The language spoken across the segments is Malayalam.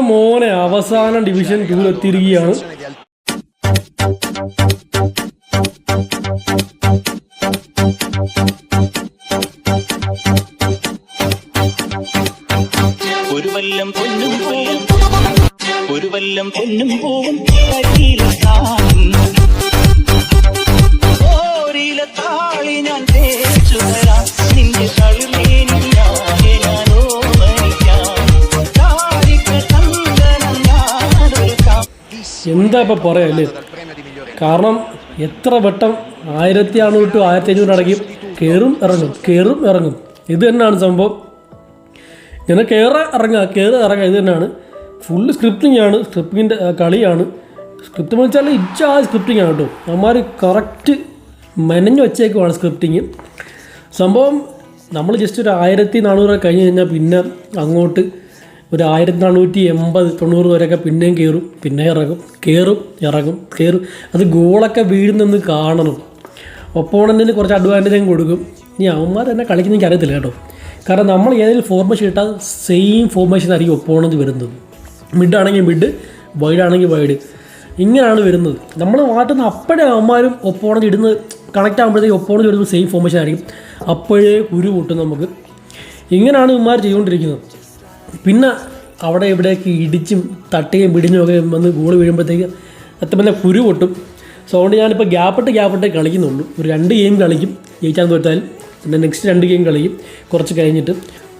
മോനെ അവസാന ഡിവിഷൻ ടൂവിൽ എത്തിയിരിക്കുകയാണ്. ഒരു വല്ലം പൊന്നും പോവും. ഒരു വല്ലം പൊന്നും പൂവും. എന്താ ഇപ്പം പറയാം അല്ലേ? കാരണം എത്ര വട്ടം ആയിരത്തി അറുന്നൂറ് ടു ആയിരത്തി അഞ്ഞൂറ് അടക്കി കയറും ഇറങ്ങും കയറും ഇറങ്ങും. ഇത് തന്നെയാണ് സംഭവം. ഇങ്ങനെ കയറുക ഇറങ്ങുക കയറി ഇറങ്ങുക ഇത് തന്നെയാണ്. ഫുള്ള് സ്ക്രിപ്റ്റിംഗ് ആണ് സ്ക്രിപ്റ്റിങ്ങിന്റെ കളിയാണ്. സ്ക്രിപ്റ്റ് എന്ന് വെച്ചാൽ ഇച്ച ആ സ്ക്രിപ്റ്റിംഗ് ആണ് കേട്ടോ. അമ്മമാർ കറക്റ്റ് മെനഞ്ഞു വച്ചേക്കുവാണ് സ്ക്രിപ്റ്റിങ് സംഭവം നമ്മൾ ജസ്റ്റ് ഒരു ആയിരത്തി നാനൂറ് കഴിഞ്ഞ് കഴിഞ്ഞാൽ പിന്നെ അങ്ങോട്ട് ഒരു ആയിരത്തി നാനൂറ്റി എൺപത് തൊണ്ണൂറ് വരെയൊക്കെ പിന്നെയും കയറും പിന്നെ ഇറങ്ങും കയറും ഇറങ്ങും കയറും അത് ഗോളൊക്കെ വീഴുന്നെന്ന് കാണണം. ഒപ്പോണന്റിന് കുറച്ച് അഡ്വാന്റേജും കൊടുക്കും. ഇനി അവന്മാർ തന്നെ കളിക്കുന്ന എനിക്ക് അറിയത്തില്ല കേട്ടോ. കാരണം നമ്മൾ ഏതെങ്കിലും ഫോർമേഷൻ ഇട്ടാൽ സെയിം ഫോർമേഷൻ ആയിരിക്കും ഒപ്പോണന്റ് വരുന്നത്. മിഡ് ആണെങ്കിൽ മിഡ് വൈഡ് ആണെങ്കിൽ വൈഡ് ഇങ്ങനെയാണ് വരുന്നത്. നമ്മൾ മാറ്റുന്ന അപ്പോഴേ അവന്മാരും ഒപ്പോണന്റ് ഇടുന്നത് കണക്റ്റ് ആകുമ്പോഴത്തേക്ക് ഒപ്പോണന്റ് വരുന്നത് സെയിം ഫോർമേഷൻ ആയിരിക്കും. അപ്പോഴേ കുരു പൊട്ടും നമുക്ക്. ഇങ്ങനെയാണ് ഇവന്മാർ ചെയ്തുകൊണ്ടിരിക്കുന്നത്. പിന്നെ അവിടെ ഇവിടെയൊക്കെ ഇടിച്ചും തട്ടുകയും പിടിഞ്ഞും ഒക്കെ വന്ന് ഗോൾ വീഴുമ്പോഴത്തേക്ക് അത്ര കുരു പൊട്ടും. സോ അതുകൊണ്ട് ഞാനിപ്പോൾ ഗ്യാപ്പിട്ട് ഗ്യാപ്പിട്ട് കളിക്കുന്നുള്ളൂ. ഒരു രണ്ട് ഗെയിം കളിക്കും. ജയിച്ചാൽ തോറ്റാൽ പിന്നെ നെക്സ്റ്റ് രണ്ട് ഗെയിം കളിക്കും. കുറച്ച് കഴിഞ്ഞിട്ട്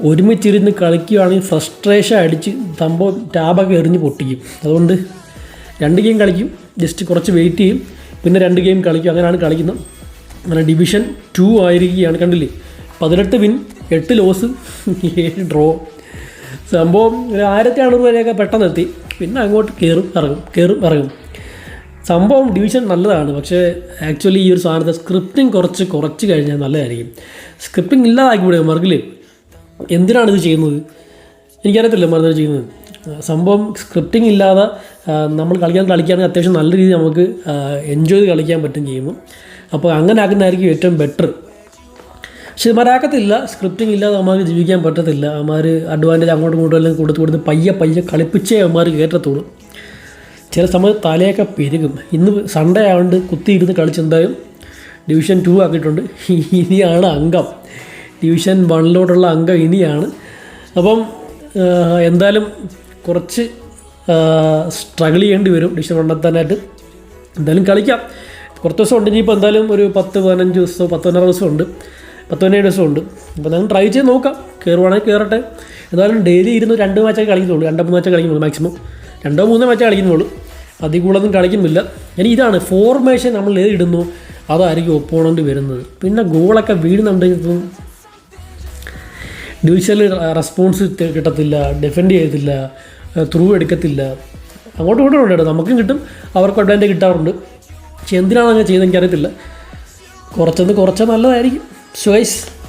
ഒരുമിച്ചിരുന്ന് കളിക്കുകയാണെങ്കിൽ ഫ്രസ്ട്രേഷൻ അടിച്ച് സംഭവം ടാബൊക്കെ എറിഞ്ഞ് പൊട്ടിക്കും. അതുകൊണ്ട് രണ്ട് ഗെയിം കളിക്കും. ജസ്റ്റ് കുറച്ച് വെയിറ്റ് ചെയ്യും. പിന്നെ രണ്ട് ഗെയിം കളിക്കും. അങ്ങനെയാണ് കളിക്കുന്നത്. അങ്ങനെ ഡിവിഷൻ ടു ആയിരിക്കുകയാണ്. കണ്ടില്ലേ? പതിനെട്ട് വിൻ എട്ട് ലോസ് ഏഴ് ഡ്രോ സംഭവം ഒരു ആയിരത്തി അറുന്നൂറ് വരെയൊക്കെ പെട്ടെന്ന് എത്തി. പിന്നെ അങ്ങോട്ട് കയറും ഇറങ്ങും കയറും ഇറങ്ങും. സംഭവം ഡിവിഷൻ നല്ലതാണ്. പക്ഷേ ആക്ച്വലി ഈ ഒരു സാധനത്തെ സ്ക്രിപ്റ്റിംഗ് കുറച്ച് കുറച്ച് കഴിഞ്ഞാൽ നല്ലതായിരിക്കും. സ്ക്രിപ്റ്റിംഗ് ഇല്ലാതാക്കിവിടെ മറുകിൽ എന്തിനാണ് ഇത് ചെയ്യുന്നത്? എനിക്കറിയത്തില്ല മറുതൽ ചെയ്യുന്നത്. സംഭവം സ്ക്രിപ്റ്റിംഗ് ഇല്ലാതെ നമ്മൾ കളിക്കാൻ കളിക്കുകയാണെങ്കിൽ അത്യാവശ്യം നല്ല രീതിയിൽ നമുക്ക് എൻജോയ് ചെയ്ത് കളിക്കാൻ പറ്റും ചെയ്യുമ്പോൾ അപ്പോൾ അങ്ങനെ ആക്കുന്നതായിരിക്കും ഏറ്റവും ബെറ്റർ പക്ഷെ സ്ക്രിപ്റ്റിംഗ് ഇല്ലാതെ അവന്മാർക്ക് ജീവിക്കാൻ പറ്റത്തില്ല. അമ്മമാർ അഡ്വാന്റേജ് അങ്ങോട്ടും ഇങ്ങോട്ടും എല്ലാം കൊടുത്ത് കൊടുത്ത് പയ്യെ പയ്യെ കളിപ്പിച്ചേ അമ്മമാർ കയറ്റത്തുള്ളൂ ചില സമയത്ത് തലയൊക്കെ പെരുകും. ഇന്ന് സൺഡേ ആയതുകൊണ്ട് കുത്തിയിരുന്ന് കളിച്ചെന്തായാലും ഡിവിഷൻ ടു ആക്കിയിട്ടുണ്ട്. ഇനിയാണ് അംഗം. ഡിവിഷൻ വണ്ണിലോട്ടുള്ള അംഗം ഇനിയാണ്. അപ്പം എന്തായാലും കുറച്ച് സ്ട്രഗിൾ ചെയ്യേണ്ടി വരും ഡിവിഷൻ വണ്ണെത്താനായിട്ട് എന്തായാലും കളിക്കാം. കുറച്ച് ദിവസം ഉണ്ട്. ഇനിയിപ്പോൾ എന്തായാലും ഒരു പത്ത് പതിനഞ്ച് ദിവസമോ പത്ത് പതിനാറ് ദിവസം ഉണ്ട് പത്ത് പതിനേഴ് ദിവസം ഉണ്ട് അപ്പോൾ നിങ്ങൾ ട്രൈ ചെയ്ത് നോക്കാം. കയറുവാണെങ്കിൽ കയറട്ടെ എന്തായാലും ഡെയിലി ഇരുന്ന് രണ്ട് മാച്ചൊക്കെ കളിക്കുന്നുള്ളൂ. രണ്ടോ മൂന്ന് മാച്ചൊക്കെ കളിക്കുന്നുള്ളൂ മാക്സിമം രണ്ടോ മൂന്നോ മാച്ചേ കളിക്കുന്നുള്ളൂ. അതിൽ കൂടുതലൊന്നും കളിക്കുന്നില്ല. ഇനി ഇതാണ് ഫോർമേഷൻ നമ്മൾ ഏത് ഇടുന്നു? അതായിരിക്കും ഒപ്പോണന്റ് വരുന്നത്. പിന്നെ ഗോളൊക്കെ വീഴുന്നുണ്ടെങ്കിൽ ഡിവിഷനിൽ റെസ്പോൺസ് കിട്ടത്തില്ല ഡിഫെൻഡ് ചെയ്യത്തില്ല ത്രൂ എടുക്കത്തില്ല. അങ്ങോട്ടും ഇങ്ങോട്ടും ഉണ്ട് നമുക്കും കിട്ടും. അവർക്ക് അഡ്വാന്റേജ് കിട്ടാറുണ്ട്. പക്ഷെ എന്തിനാണ് അങ്ങനെ ചെയ്യുന്നത് എനിക്കറിയത്തില്ല. കുറച്ചൊന്ന് കുറച്ച് നല്ലതായിരിക്കും. É Sois.